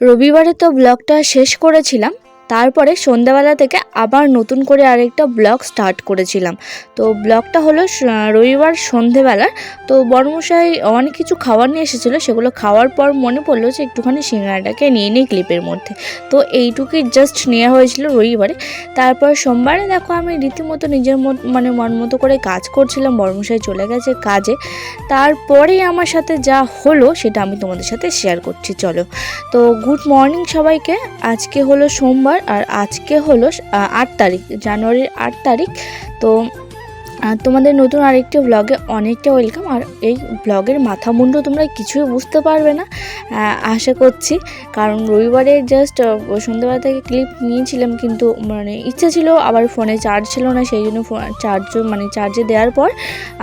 রবিবারে তো ব্লগটা শেষ করেছিলাম তারপরে সন্ধ্যাবেলা থেকে আবার নতুন করে আরেকটা ব্লগ স্টার্ট করেছিলাম। তো ব্লগটা হলো রবিবার সন্ধেবেলার তো বড়মশাই অনেক কিছু খাবার নিয়ে এসেছিল, সেগুলো খাওয়ার পর মনে পড়ল যে একটুখানি সিঙ্গারাটাকে নিয়ে নিই ক্লিপের মধ্যে। তো এইটুকুই জাস্ট নেওয়া হয়েছিল রবিবারে। তারপর সোমবারে দেখো আমি রীতিমতো নিজের মানে মন মতো করে কাজ করছিলাম, বড়মশাই চলে গেছে কাজে। তারপরেই আমার সাথে যা হলো সেটা আমি তোমাদের সাথে শেয়ার করছি, চলো। তো গুড মর্নিং সবাইকে। আজকে হলো সোমবার আর আজকে হলো আট তারিখ জানুয়ারির আট তারিখ। তো তোমাদের নতুন আরেকটি ব্লগে অনেকটা ওয়েলকাম আর এই ব্লগের মাথা মুন্ড তোমরা কিছুই বুঝতে পারবে না আশা করছি। কারণ রবিবারে জাস্ট সন্ধ্যাবেলা থেকে ক্লিপ নিয়েছিলাম কিন্তু মানে ইচ্ছা ছিল, আবার ফোনে চার্জ ছিল না, সেই জন্য চার্জ মানে চার্জে দেওয়ার পর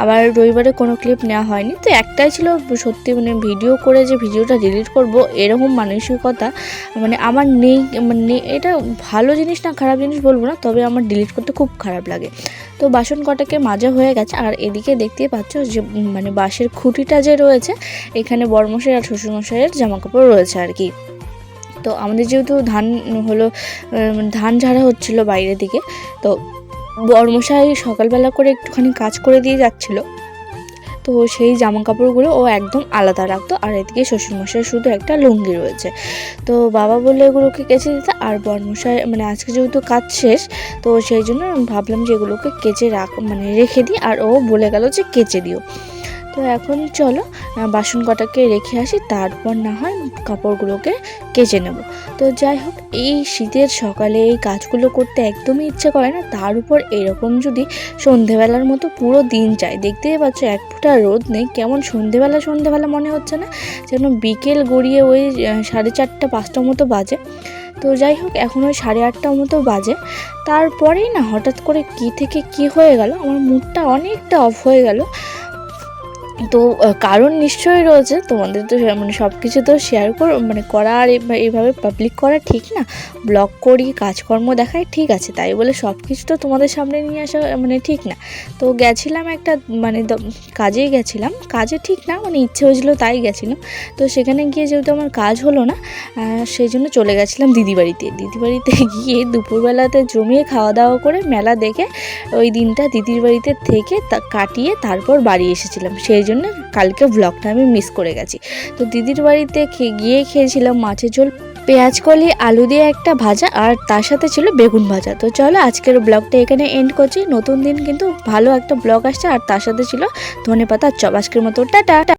আবার রবিবারে কোনো ক্লিপ নেওয়া হয়নি। তো একটাই ছিল সত্যি মানে ভিডিও করে যে ভিডিওটা ডিলিট করব, এরকম মানসিকতা মানে আমার নেই মানে এটা ভালো জিনিস না, খারাপ জিনিস বলব না, তবে আমার ডিলিট করতে খুব খারাপ লাগে। তো বাসন কটাকে মাজা হয়ে গেছে। আর এদিকে দেখতে পাচ্ছ যে মানে বাঁশের খুঁটিটা যে রয়েছে, এখানে বড়মশাই আর শ্বশুরমশাইয়ের জামা কাপড় রয়েছে আর কি। তো আমাদের যেহেতু ধান হলো ধান ঝাড়া হচ্ছিল বাইরের দিকে, তো বর্মশাই সকালবেলা করে একটুখানি কাজ করে দিয়ে যাচ্ছিল। তো সেই জামা কাপড়গুলো ও একদম আলাদা রাখতো। আর এদিকে শ্বশুরমশাই শুধু একটা লুঙ্গি রয়েছে। তো বাবা বলল, এগুলোকে কেচে দিতে। আর বর্মশাই মানে আজকে যেহেতু কাজ শেষ, তো সেই জন্য ভাবলাম যে এগুলোকে কেচে রাখ মানে রেখে দিই। আর ও বলে গেল যে কেচে দিও। তো এখন চলো বাসন কটাকে রেখে আসি, তারপর না হয় কাপড়গুলোকে কেচে নেব। তো যাই হোক, এই শীতের সকালে এই কাজগুলো করতে একদমই ইচ্ছে করে না, তার উপর এরকম যদি সন্ধেবেলার মতো পুরো দিন যায়, দেখতেই পাচ্ছ এক ফোঁটা রোদ নেই, কেমন সন্ধেবেলা সন্ধেবেলা মনে হচ্ছে না, যেন বিকেল গড়িয়ে ওই সাড়ে চারটা, পাঁচটার মতো বাজে। তো যাই হোক, এখন ওই সাড়ে আটটার মতো বাজে। তারপরেই না হঠাৎ করে কি থেকে কি হয়ে গেল, আমার মুডটা অনেকটা অফ হয়ে গেল। তো কারণ নিশ্চয়ই রয়েছে। তোমাদের তো মানে সব কিছু তো শেয়ার কর মানে করা আর এইভাবে পাবলিক করা ঠিক না। ব্লগ করি, কাজকর্ম দেখাই ঠিক আছে। তাই বলে সব কিছু তো তোমাদের সামনে নিয়ে আসা মানে ঠিক না। তো গেছিলাম একটা মানে কাজেই গেছিলাম। কাজে ঠিক না মানে ইচ্ছে হয়েছিল তাই গেছিলাম। তো সেখানে গিয়ে যেহেতু আমার কাজ হলো না সেই জন্য চলে গেছিলাম দিদি বাড়িতে দিদি বাড়িতে গিয়ে দুপুরবেলাতে জমিয়ে খাওয়া দাওয়া করে মেলা দেখে ওই দিনটা দিদির বাড়িতে থেকে কাটিয়ে তারপর বাড়ি এসেছিলাম। সেই জন্য কালকে ব্লগটা আমি মিস করে গেছি। তো দিদির বাড়িতে গিয়ে খেয়েছিলাম মাছের ঝোল, পেঁয়াজ কলি, আলু দিয়ে একটা ভাজা আর তার সাথে ছিল বেগুন ভাজা। তো চলো আজকের ব্লগটা এখানে এন্ড করছি। নতুন দিন কিন্তু ভালো একটা ব্লগ আসছে আর তার সাথে ছিল ধনে পাতা চপ। আজকের মতো, টাটা!